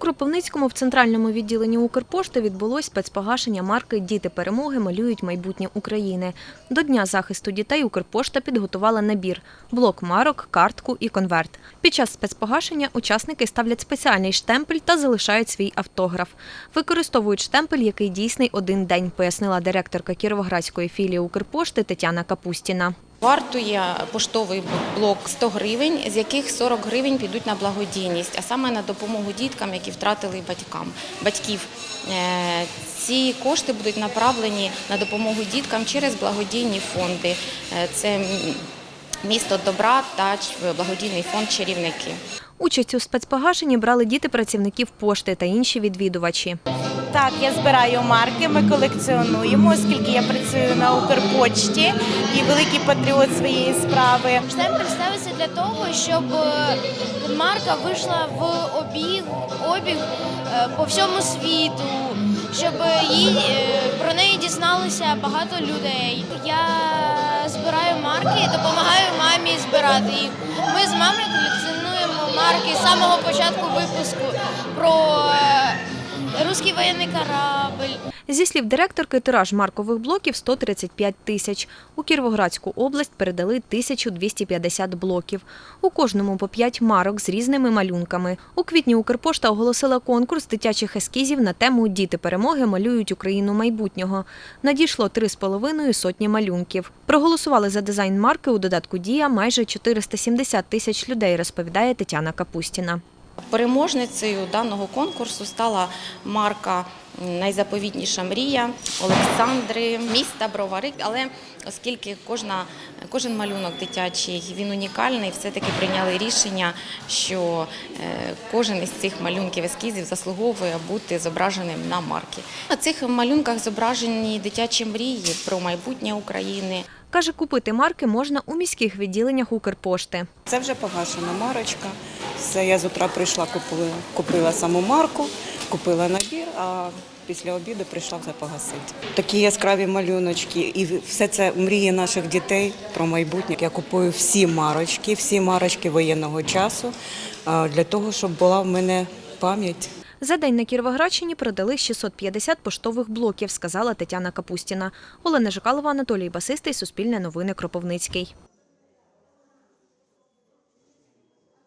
Кропивницькому в центральному відділенні Укрпошти відбулось спецпогашення марки Діти перемоги малюють майбутнє України. До Дня захисту дітей Укрпошта підготувала набір блок марок, картку і конверт. Під час спецпогашення учасники ставлять спеціальний штемпель та залишають свій автограф. Використовують штемпель, який дійсний один день, пояснила директорка Кіровоградської філії Укрпошти Тетяна Капустіна. Вартує поштовий блок 100 гривень, з яких 40 гривень підуть на благодійність, а саме на допомогу діткам, які втратили батькам, батьків. Е, Ці кошти будуть направлені на допомогу діткам через благодійні фонди. Е, Це місто добра та благодійний фонд чарівники. Участь у спецпогашенні брали діти працівників пошти та інші відвідувачі. Так, я збираю марки, ми колекціонуємо, оскільки я працюю на Укрпочті і великий патріот своєї справи. Штемпель ставиться для того, щоб е, марка вийшла в обіг, обіг е, по всьому світу, щоб їй, е, про неї дізналося багато людей. Я збираю марки і допомагаю мамі збирати їх. Ми з мамою колекціонуємо марки з самого початку випуску про руський воєнний корабль. Зі слів директорки, тираж маркових блоків 135 тисяч. У Кіровоградську область передали 1250 блоків. У кожному по 5 марок з різними малюнками. У квітні Укрпошта оголосила конкурс дитячих ескізів на тему Діти перемоги малюють Україну майбутнього. Надійшло 3,5 сотні малюнків. Проголосували за дизайн марки у додатку Дія майже 470 тисяч людей, розповідає Тетяна Капустіна. Переможницею даного конкурсу стала марка Найзаповітніша мрія Олександри, міста Бровари. Але оскільки кожна, кожен малюнок дитячий він унікальний, все-таки прийняли рішення, що е, кожен із цих малюнків ескізів заслуговує бути зображеним на марки. На цих малюнках зображені дитячі мрії про майбутнє України. Каже, купити марки можна у міських відділеннях Укрпошти. Це вже погашена марочка. Все, я з утра прийшла, купила, купила саму марку, купила набір, а після обіду прийшла вже погасити. Такі яскраві малюночки, і все це мрії наших дітей про майбутнє. Я купую всі марочки, всі марочки воєнного часу для того, щоб була в мене пам'ять. За день на Кіровоградщині продали 650 поштових блоків, сказала Тетяна Капустіна. Олена Жикалова, Анатолій Басистий, Суспільне новини Кропивницький.